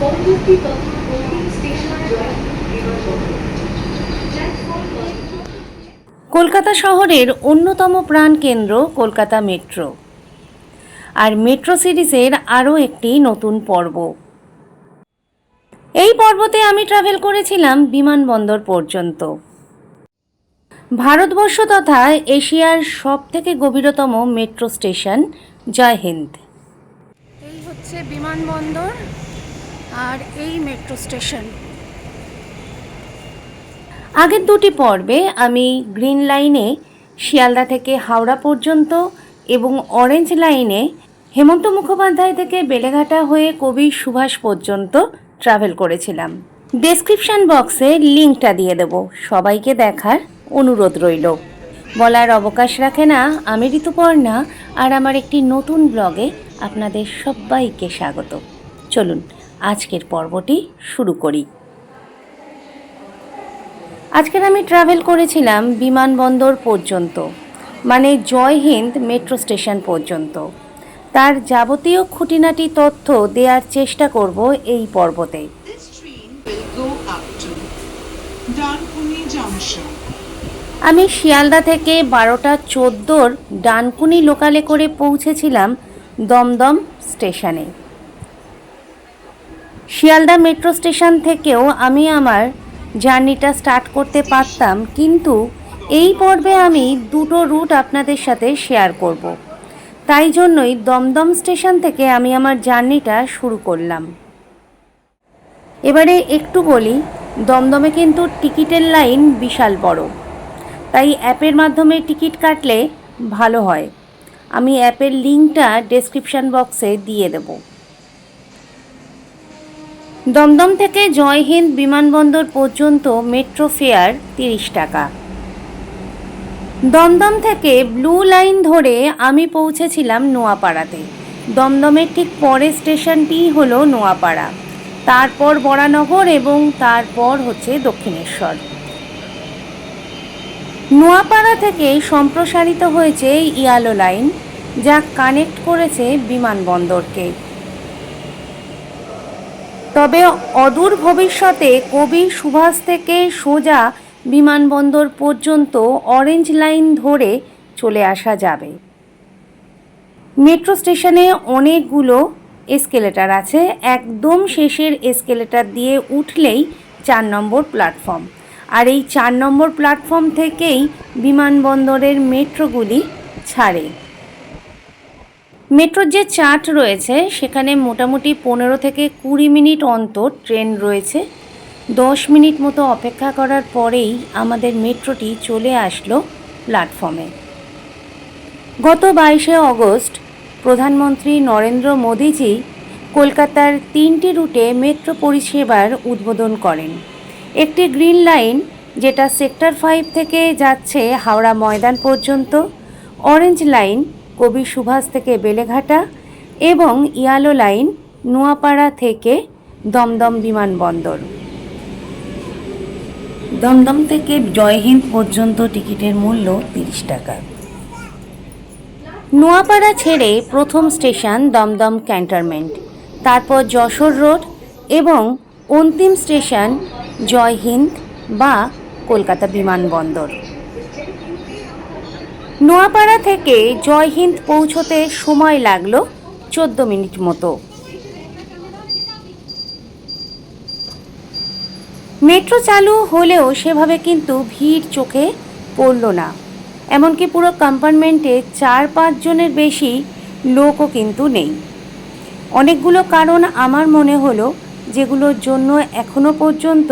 পরবর্তী তথ্য boarding station জয় কলকাতা শহরের অন্যতম প্রাণকেন্দ্র কলকাতা মেট্রো। আর মেট্রো সিরিজের আরও একটি নতুন পর্ব। এই পর্বতে আমি ট্রাভেল করেছিলাম বিমানবন্দর পর্যন্ত। ভারতবর্ষ তথা এশিয়ার সব থেকে গভীরতম মেট্রো স্টেশন জয় হিন্দ। এই হচ্ছে বিমানবন্দর। আর এই মেট্রো স্টেশন আগের দুটি পর্বে আমি গ্রিন লাইনে শিয়ালদা থেকে হাওড়া পর্যন্ত এবং অরেঞ্জ লাইনে হেমন্ত মুখোপাধ্যায় থেকে বেলেঘাটা হয়ে কবি সুভাষ পর্যন্ত ট্রাভেল করেছিলাম। ডেসক্রিপশন বক্সে লিঙ্কটা দিয়ে দেবো। সবাইকে দেখার অনুরোধ রইল। বলার অবকাশ রাখে না আমি ঋতুপর্ণা, আর আমার একটি নতুন ব্লগে আপনাদের সবাইকে স্বাগত। চলুন আজকের পর্বটি শুরু করি। আজকের আমি ট্রাভেল করেছিলাম বিমানবন্দর পর্যন্ত মানে জয় হিন্দ মেট্রো স্টেশন পর্যন্ত। তার যাবতীয় খুঁটিনাটি তথ্য দেওয়ার চেষ্টা করব এই পর্বতে. আমি শিয়ালদা থেকে বারোটা চোদ্দোর ডানকুনি লোকালে করে পৌঁছেছিলাম দমদম স্টেশনে শিয়ালদা মেট্রো স্টেশন থেকেও আমি আমার জার্নিটা স্টার্ট করতে পারতাম, কিন্তু এই পর্বে আমি দুটো রুট আপনাদের সাথে শেয়ার করব। তাই জন্যই দমদম স্টেশন থেকে আমি আমার জার্নিটা শুরু করলাম। এবারে একটু বলি, দমদমে কিন্তু টিকিটের লাইন বিশাল বড়। তাই অ্যাপের মাধ্যমে টিকিট কাটলে ভালো হয়। আমি অ্যাপের লিঙ্কটা ডেসক্রিপশন বক্সে দিয়ে দেব। দমদম থেকে জয় হিন্দ বিমানবন্দর পর্যন্ত মেট্রো ফেয়ার তিরিশ টাকা। দমদম থেকে ব্লু লাইন ধরে আমি পৌঁছেছিলাম নোয়াপাড়াতে। দমদমের ঠিক পরের স্টেশনটি হলো নোয়াপাড়া। তারপর বরানগর এবং তারপর হচ্ছে দক্ষিণেশ্বর। নোয়াপাড়া থেকে সম্প্রসারিত হয়েছে ইয়ালো লাইন, যা কানেক্ট করেছে বিমানবন্দরকে। তবে অদূর ভবিষ্যতে কবি সুভাষ থেকে সোজা বিমানবন্দর পর্যন্ত অরেঞ্জ লাইন ধরে চলে আসা যাবে। মেট্রো স্টেশনে অনেকগুলো এসকেলেটার আছে। একদম শেষের এসকেলেটার দিয়ে উঠলেই চার নম্বর প্ল্যাটফর্ম। আর এই চার নম্বর প্ল্যাটফর্ম থেকেই বিমানবন্দরের মেট্রোগুলি ছাড়ে। মেট্রোর যে চার্ট রয়েছে, সেখানে মোটামুটি পনেরো থেকে কুড়ি মিনিট অন্তর ট্রেন রয়েছে। দশ মিনিট মতো অপেক্ষা করার পরেই আমাদের মেট্রোটি চলে আসলো প্ল্যাটফর্মে। গত বাইশে অগস্ট, প্রধানমন্ত্রী নরেন্দ্র মোদীজি কলকাতার তিনটি রুটে মেট্রো পরিষেবার উদ্বোধন করেন। একটি গ্রিন লাইন, যেটা সেক্টর ফাইভ থেকে যাচ্ছে হাওড়া ময়দান পর্যন্ত, অরেঞ্জ লাইন কবি সুভাষ থেকে বেলেঘাটা এবং ইয়ালো লাইন নোয়াপাড়া থেকে দমদম বিমানবন্দর দমদম থেকে জয়হিন্দ পর্যন্ত টিকিটের মূল্য তিরিশ টাকা। নোয়াপাড়া ছেড়ে প্রথম স্টেশন দমদম ক্যান্টনমেন্ট, তারপর যশোর রোড এবং অন্তিম স্টেশন জয়হিন্দ বা কলকাতা বিমানবন্দর নোয়াপাড়া থেকে জয়হিন্দ পৌঁছতে সময় লাগল চোদ্দ মিনিট মতো। মেট্রো চালু হলেও সেভাবে কিন্তু ভিড় চোখে পড়ল না। এমনকি পুরো কম্পার্টমেন্টে চার পাঁচজনের বেশি লোকও কিন্তু নেই। অনেকগুলো কারণ আমার মনে হলো, যেগুলোর জন্য এখনও পর্যন্ত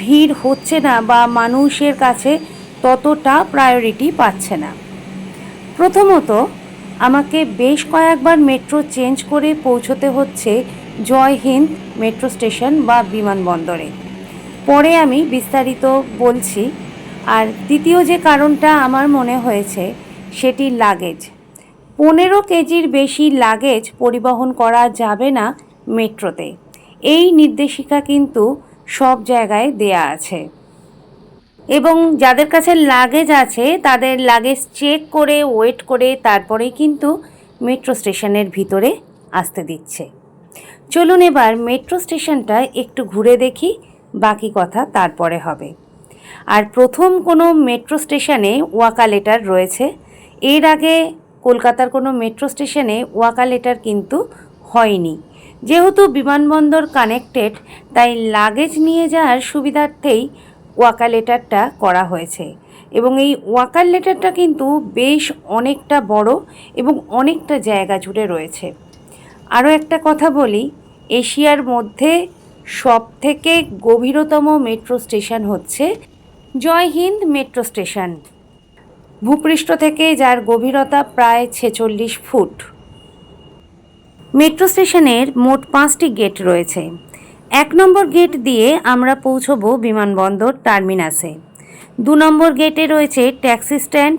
ভিড় হচ্ছে না বা মানুষের কাছে ততটা প্রায়োরিটি পাচ্ছে না। প্রথমত, আমাকে বেশ কয়েকবার মেট্রো চেঞ্জ করে পৌঁছতে হচ্ছে জয় হিন্দ মেট্রো স্টেশন বা বিমানবন্দরে। পরে আমি বিস্তারিত বলছি। আর দ্বিতীয় যে কারণটা আমার মনে হয়েছে, সেটি লাগেজ। পনেরো কেজির বেশি লাগেজ পরিবহন করা যাবে না মেট্রোতে। এই নির্দেশিকা কিন্তু সব জায়গায় দেয়া আছে। এবং যাদের কাছে লাগেজ আছে, তাদের লাগেজ চেক করে ওয়েট করে, তারপরেই কিন্তু মেট্রো স্টেশনের ভিতরে আসতে দিচ্ছে। চলুন এবার মেট্রো স্টেশনটা একটু ঘুরে দেখি, বাকি কথা তারপরে হবে। আর প্রথম কোনো মেট্রো স্টেশনে ওয়াকালেটার রয়েছে। এর আগে কলকাতার কোনো মেট্রো স্টেশনে ওয়াকালেটার কিন্তু হয়নি। যেহেতু বিমানবন্দর কানেক্টেড তাই লাগেজ নিয়ে যাওয়ার সুবিধার্থেই ওয়াকা লেটারটা করা হয়েছে। এবং এই ওয়াকার লেটারটা কিন্তু বেশ অনেকটা বড় এবং অনেকটা জায়গা জুড়ে রয়েছে। আরও একটা কথা বলি, এশিয়ার মধ্যে সবথেকে গভীরতম মেট্রো স্টেশন হচ্ছে জয় হিন্দ মেট্রো স্টেশন। ভূপৃষ্ঠ থেকে যার গভীরতা প্রায় ছেচল্লিশ ফুট। মেট্রো স্টেশনের মোট পাঁচটি গেট রয়েছে। এক নম্বর গেট দিয়ে আমরা পৌঁছবো বিমানবন্দর টার্মিনাসে। দু নম্বর গেটে রয়েছে ট্যাক্সি স্ট্যান্ড,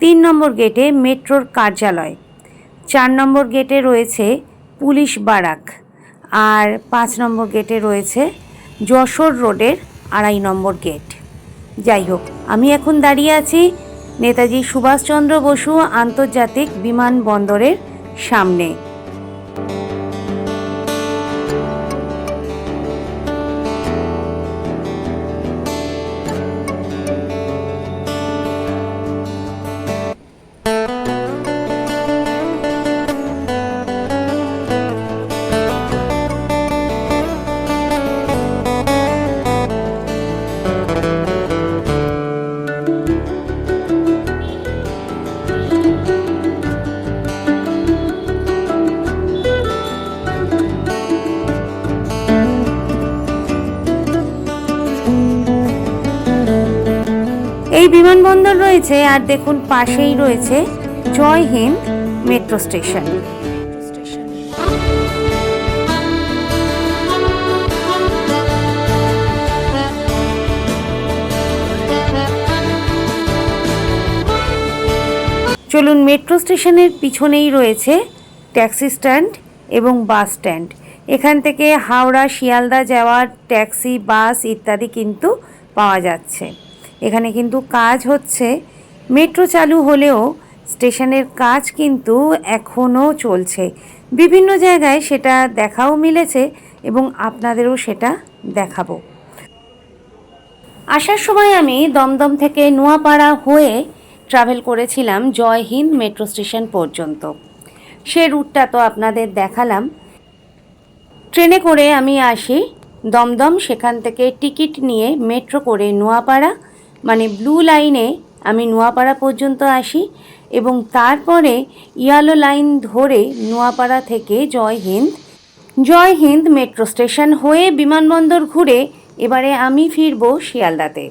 তিন নম্বর গেটে মেট্রোর কার্যালয়, চার নম্বর গেটে রয়েছে পুলিশ বারাক, আর পাঁচ নম্বর গেটে রয়েছে যশোর রোডের আড়াই নম্বর গেট। যাই হোক, আমি এখন দাঁড়িয়ে আছি নেতাজি সুভাষচন্দ্র বসু আন্তর্জাতিক বিমানবন্দরের সামনে। বিমানবন্দর রয়েছে আর দেখুন পাশেই রয়েছে জয় হিন্দ মেট্রো স্টেশন। চলুন মেট্রো স্টেশনের পিছনেই রয়েছে ট্যাক্সি স্ট্যান্ড এবং বাস স্ট্যান্ড। এখান থেকে হাওড়া, শিয়ালদা যাওয়ার ট্যাক্সি, বাস ইত্যাদি কিন্তু পাওয়া যাচ্ছে। এখানে কিন্তু কাজ হচ্ছে। মেট্রো চালু হলেও স্টেশনের কাজ কিন্তু এখনও চলছে। বিভিন্ন জায়গায় সেটা দেখাও মিলেছে এবং আপনাদেরও সেটা দেখাবো। আসার সময় আমি দমদম থেকে নোয়াপাড়া হয়ে ট্রাভেল করেছিলাম জয় হিন্দ মেট্রো স্টেশন পর্যন্ত। সে রুটটা তো আপনাদের দেখালাম। ট্রেনে করে আমি আসি দমদম, সেখান থেকে টিকিট নিয়ে মেট্রো করে নোয়াপাড়া। মানে ব্লু লাইনে আমি নোয়াপাড়া পর্যন্ত আসি এবং তারপরে ইয়ালো লাইন ধরে নোয়াপাড়া থেকে জয় হিন্দ। জয় হিন্দ মেট্রো স্টেশন হয়ে বিমানবন্দর ঘুরে এবারে আমি ফিরবো শিয়ালদাতে।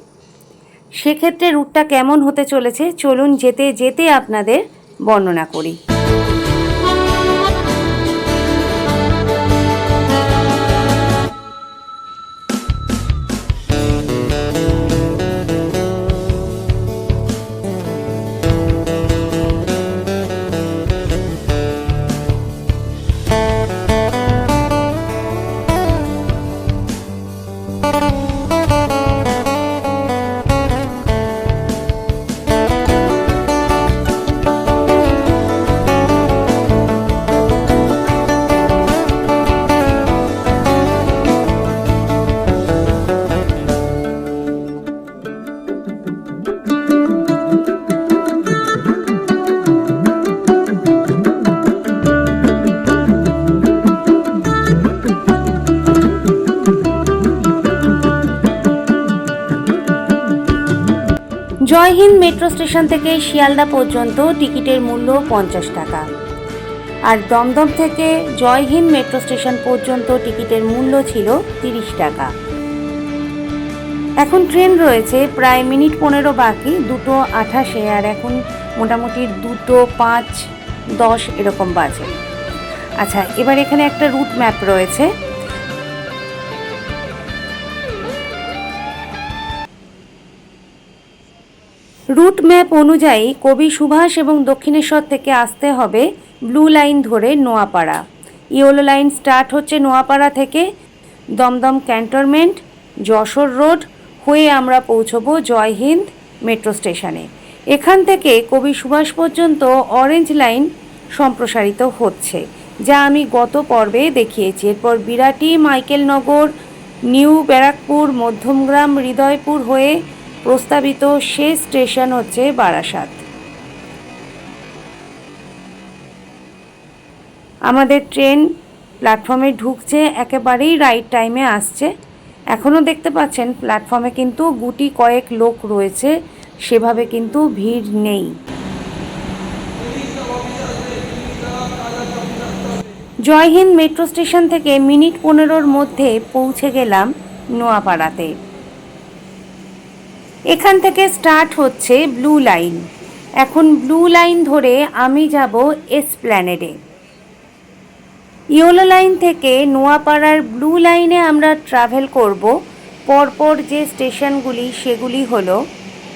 সেক্ষেত্রে রুটটা কেমন হতে চলেছে? চলুন যেতে যেতে আপনাদের বর্ণনা করি। জয় হিন্দ মেট্রো স্টেশন থেকে শিয়ালদা পর্যন্ত টিকিটের মূল্য পঞ্চাশ টাকা। আর দমদম থেকে জয় হিন্দ মেট্রো স্টেশন পর্যন্ত টিকিটের মূল্য ছিল তিরিশ টাকা। এখন ট্রেন রয়েছে, প্রায় মিনিট পনেরো বাকি, দুটো আঠাশে, আর এখন মোটামুটি দুটো পাঁচ, দশ এরকম বাজে। আচ্ছা এবার এখানে একটা রুট ম্যাপ রয়েছে। রুট ম্যাপ অনুযায়ী কবি সুভাষ এবং দক্ষিণেশ্বর থেকে আসতে হবে ব্লু লাইন ধরে নোয়াপাড়া। ইয়েলো লাইন স্টার্ট হচ্ছে নোয়াপাড়া থেকে। দমদম ক্যান্টনমেন্ট, যশোর রোড, হয়ে আমরা পৌঁছবো জয় হিন্দ মেট্রো স্টেশনে। এখান থেকে কবি সুভাষ পর্যন্ত অরেঞ্জ লাইন সম্প্রসারিত হচ্ছে, যা আমি গত পর্বে দেখিয়েছি। এরপর বিরাটি, মাইকেলনগর, নিউ ব্যারাকপুর, মধ্যমগ্রাম, হৃদয়পুর হয়ে প্রস্তাবিত শেষ স্টেশন হচ্ছে বারাসাত। আমাদের ট্রেন প্ল্যাটফর্মে ঢুকছে, একেবারেই রাইট টাইমে আসছে। এখনও দেখতে পাচ্ছেন, প্ল্যাটফর্মে কিন্তু গুটি কয়েক লোক রয়েছে, সেভাবে কিন্তু ভিড় নেই। জয়হিন্দ মেট্রো স্টেশন থেকে মিনিট পনেরোর মধ্যে পৌঁছে গেলাম নোয়াপাড়াতে। এখান থেকে স্টার্ট হচ্ছে ব্লু লাইন। এখন ব্লু লাইন ধরে আমি যাব এসপ্ল্যানেডে ইয়োলো লাইন থেকে নোয়াপাড়ার ব্লু লাইনে আমরা ট্রাভেল করব। পরপর যে স্টেশনগুলি, সেগুলি হলো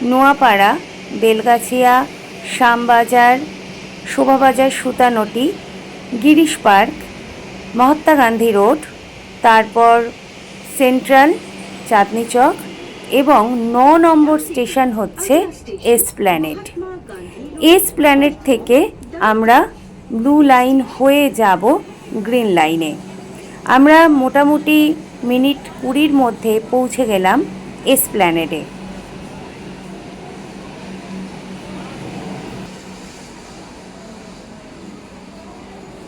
নোয়াপাড়া, বেলগাছিয়া, শ্যামবাজার, শোভাবাজার, সুতানটি, গিরিশ পার্ক, মহাত্মা গান্ধী রোড, তারপর সেন্ট্রাল, চাঁদনি চক এবং ন নম্বর স্টেশন হচ্ছে এসপ্ল্যানেড এস প্ল্যানেট থেকে আমরা ব্লু লাইন হয়ে যাব গ্রিন লাইনে আমরা মোটামুটি মিনিট কুড়ির মধ্যে পৌঁছে গেলাম এস প্ল্যানেডে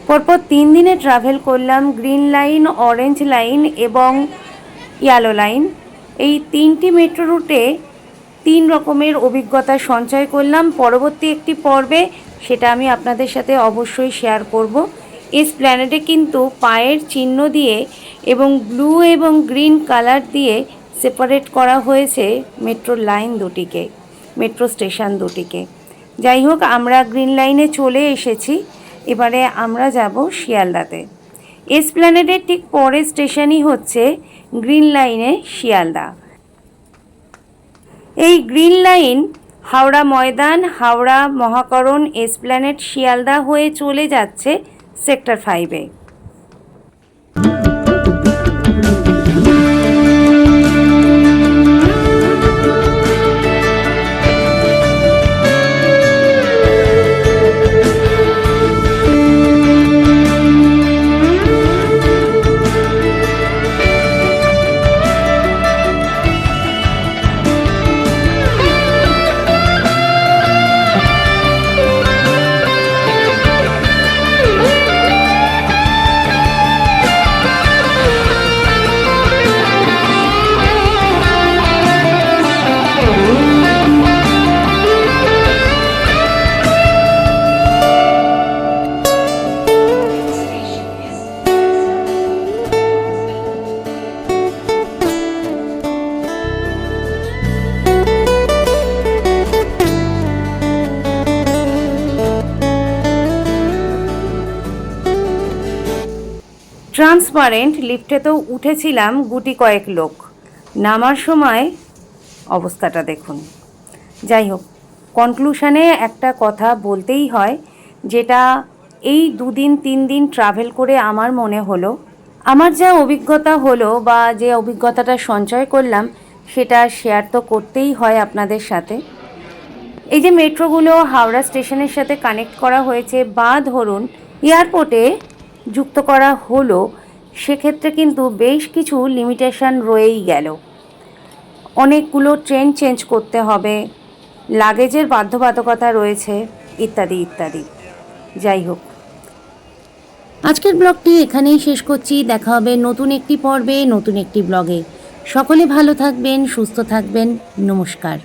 পরপর তিন দিনে ট্রাভেল করলাম গ্রিন লাইন অরেঞ্জ লাইন এবং ইয়েলো লাইন এই তিনটি মেট্রো রুটে তিন রকমের অভিজ্ঞতা সঞ্চয় করলাম। পরবর্তী একটি পর্বে সেটা আমি আপনাদের সাথে অবশ্যই শেয়ার করব। প্ল্যানেটে কিন্তু পায়ের চিহ্ন দিয়ে এবং ব্লু এবং গ্রিন কালার দিয়ে সেপারেট করা হয়েছে মেট্রো লাইন দুটিকে মেট্রো স্টেশন দুটিকে। যাই হোক, আমরা গ্রিন লাইনে চলে এসেছি। এবারে আমরা যাব শিয়ালদাতে। এসপ্ল্যানেডের ঠিক পরের স্টেশনই হচ্ছে গ্রিন লাইনে শিয়ালদা। এই green line Howrah Maidan, Howrah Mahakaran, Esplanade Sealdah হয়ে চলে যাচ্ছে সেক্টর ফাইভে ট্রান্সপারেন্ট লিফটে তো উঠেছিলাম গুটি কয়েক লোক। নামার সময় অবস্থাটা দেখুন। যাই হোক কনক্লুশনে একটা কথা বলতেই হয়, যেটা এই দুদিন, তিন দিন ট্রাভেল করে আমার মনে হলো। আমার যা অভিজ্ঞতা হলো বা যে অভিজ্ঞতাটা সঞ্চয় করলাম, সেটা শেয়ার তো করতেই হয় আপনাদের সাথে। এই যে মেট্রোগুলো হাওড়া স্টেশনের সাথে কানেক্ট করা হয়েছে, বা ধরুন এয়ারপোর্টে যুক্ত করা হলো, সেক্ষেত্রে কিন্তু বেশ কিছু লিমিটেশন রয়েই গেল। অনেকগুলো ট্রেন চেঞ্জ করতে হবে লাগেজের বাধ্যবাধকতা রয়েছে, ইত্যাদি ইত্যাদি। যাই হোক। আজকের ব্লগটি এখানেই শেষ করছি। দেখা হবে নতুন একটি পর্বে, নতুন একটি ব্লগে। সকলে ভালো থাকবেন, সুস্থ থাকবেন। নমস্কার।